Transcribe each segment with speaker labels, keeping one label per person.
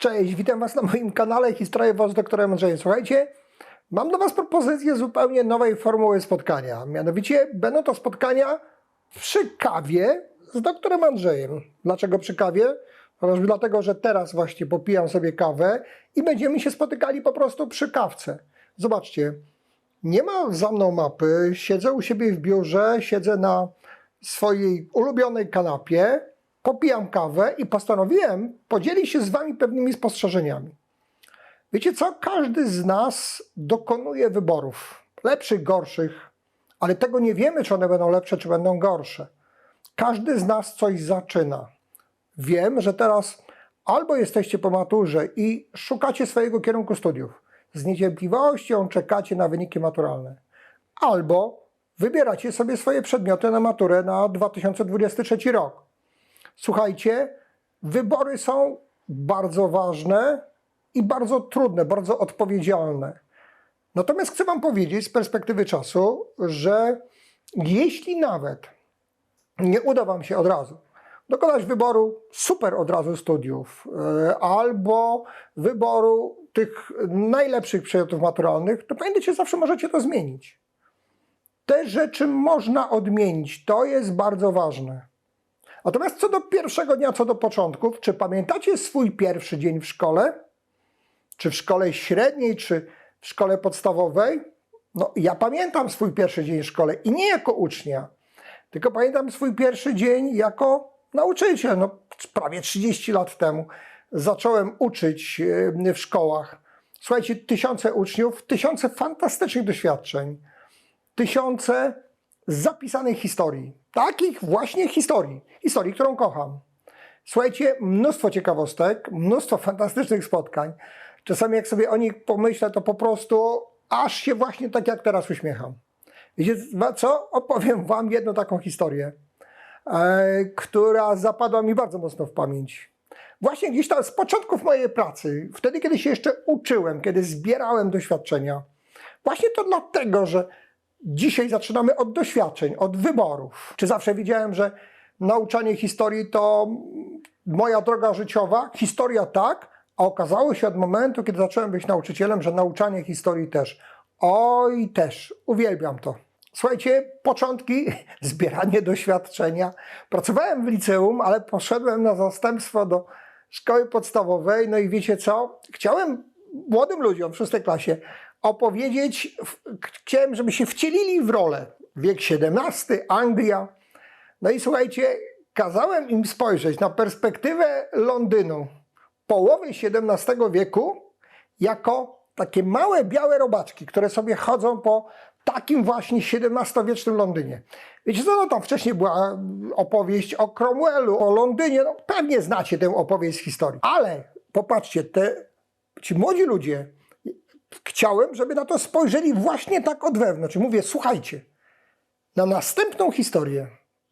Speaker 1: Cześć, witam Was na moim kanale Historia Was z doktorem Andrzejem. Słuchajcie, mam dla Was propozycję zupełnie nowej formuły spotkania. Mianowicie będą to spotkania przy kawie z doktorem Andrzejem. Dlaczego przy kawie? Chociażby dlatego, że teraz właśnie popijam sobie kawę i będziemy się spotykali po prostu przy kawce. Zobaczcie, nie ma za mną mapy, siedzę u siebie w biurze, siedzę na swojej ulubionej kanapie, popijam kawę i postanowiłem podzielić się z Wami pewnymi spostrzeżeniami. Wiecie co? Każdy z nas dokonuje wyborów, lepszych, gorszych, ale tego nie wiemy, czy one będą lepsze, czy będą gorsze. Każdy z nas coś zaczyna. Wiem, że teraz albo jesteście po maturze i szukacie swojego kierunku studiów, z niecierpliwością czekacie na wyniki maturalne, albo wybieracie sobie swoje przedmioty na maturę na 2023 rok. Słuchajcie, wybory są bardzo ważne i bardzo trudne, bardzo odpowiedzialne. Natomiast chcę Wam powiedzieć z perspektywy czasu, że jeśli nawet nie uda Wam się od razu dokonać wyboru super od razu studiów e, albo wyboru tych najlepszych przedmiotów maturalnych, to pamiętajcie, zawsze możecie to zmienić. Te rzeczy można odmienić, to jest bardzo ważne. Natomiast co do pierwszego dnia, co do początków, czy pamiętacie swój pierwszy dzień w szkole? Czy w szkole średniej, czy w szkole podstawowej? No, ja pamiętam swój pierwszy dzień w szkole i nie jako ucznia, tylko pamiętam swój pierwszy dzień jako nauczyciel. No, prawie 30 lat temu zacząłem uczyć e, w szkołach. Słuchajcie, tysiące uczniów, tysiące fantastycznych doświadczeń, tysiące zapisanych historii. Takich właśnie historii. Historii, którą kocham. Słuchajcie, mnóstwo ciekawostek, mnóstwo fantastycznych spotkań. Czasami jak sobie o nich pomyślę, to po prostu aż się właśnie tak jak teraz uśmiecham. Wiecie co? Opowiem wam jedną taką historię, e, która zapadła mi bardzo mocno w pamięć. Właśnie gdzieś tam z początków mojej pracy, wtedy kiedy się jeszcze uczyłem, kiedy zbierałem doświadczenia. Właśnie to dlatego, że Dzisiaj zaczynamy od doświadczeń, od wyborów. Czy zawsze wiedziałem, że nauczanie historii to moja droga życiowa? Historia tak, a okazało się od momentu, kiedy zacząłem być nauczycielem, że nauczanie historii też. Oj, też. Uwielbiam to. Słuchajcie, początki, zbieranie doświadczenia. Pracowałem w liceum, ale poszedłem na zastępstwo do szkoły podstawowej. No i wiecie co? Chciałem młodym ludziom w szóstej klasie opowiedzieć, chciałem, żeby się wcielili w rolę. Wiek XVII, Anglia. No i słuchajcie, kazałem im spojrzeć na perspektywę Londynu połowy XVII wieku jako takie małe białe robaczki, które sobie chodzą po takim właśnie XVII-wiecznym Londynie. Wiecie co, no tam wcześniej była opowieść o Cromwellu, o Londynie, no pewnie znacie tę opowieść z historii. Ale popatrzcie, te, ci młodzi ludzie chciałem, żeby na to spojrzeli właśnie tak od wewnątrz. Mówię, słuchajcie, na następną historię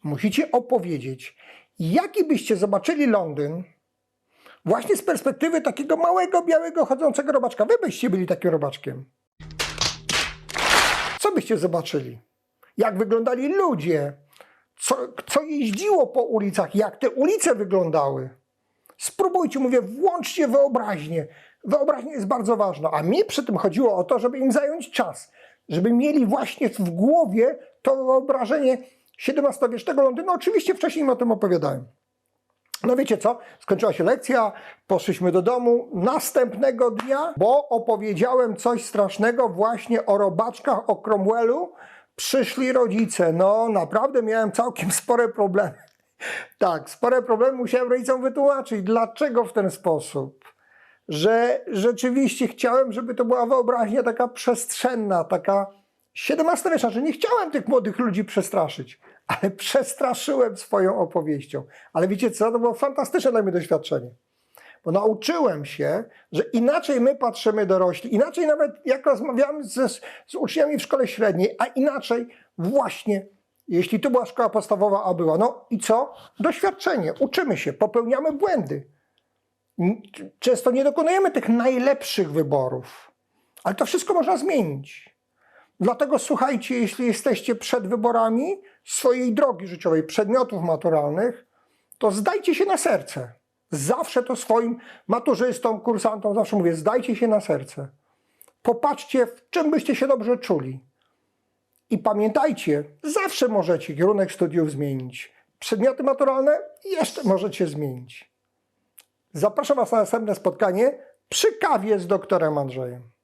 Speaker 1: musicie opowiedzieć, jaki byście zobaczyli Londyn właśnie z perspektywy takiego małego, białego, chodzącego robaczka. Wy byście byli takim robaczkiem. Co byście zobaczyli? Jak wyglądali ludzie? Co, co jeździło po ulicach? Jak te ulice wyglądały? Spróbujcie, mówię, włączcie wyobraźnię. Wyobraźnia jest bardzo ważna, a mi przy tym chodziło o to, żeby im zająć czas, żeby mieli właśnie w głowie to wyobrażenie XVII-wiecznego Londynu. Oczywiście wcześniej im o tym opowiadałem. No wiecie co? Skończyła się lekcja, poszliśmy do domu następnego dnia, bo opowiedziałem coś strasznego właśnie o robaczkach, o Cromwellu. Przyszli rodzice. No naprawdę miałem całkiem spore problemy. Tak, spore problemy musiałem rodzicom wytłumaczyć, dlaczego w ten sposób że rzeczywiście chciałem, żeby to była wyobraźnia taka przestrzenna, taka XVII-wieczna, że nie chciałem tych młodych ludzi przestraszyć, ale przestraszyłem swoją opowieścią. Ale wiecie co, to było fantastyczne dla mnie doświadczenie. Bo nauczyłem się, że inaczej my patrzymy dorośli, inaczej nawet jak rozmawiamy z, uczniami w szkole średniej, a inaczej właśnie, jeśli to była szkoła podstawowa, a była. No i co? Doświadczenie, uczymy się, popełniamy błędy często nie dokonujemy tych najlepszych wyborów, ale to wszystko można zmienić. Dlatego słuchajcie, jeśli jesteście przed wyborami swojej drogi życiowej, przedmiotów maturalnych, to zdajcie się na serce. Zawsze to swoim maturzystom, kursantom zawsze mówię, zdajcie się na serce. Popatrzcie, w czym byście się dobrze czuli. I pamiętajcie, zawsze możecie kierunek studiów zmienić. Przedmioty maturalne jeszcze możecie zmienić. Zapraszam Was na następne spotkanie przy kawie z doktorem Andrzejem.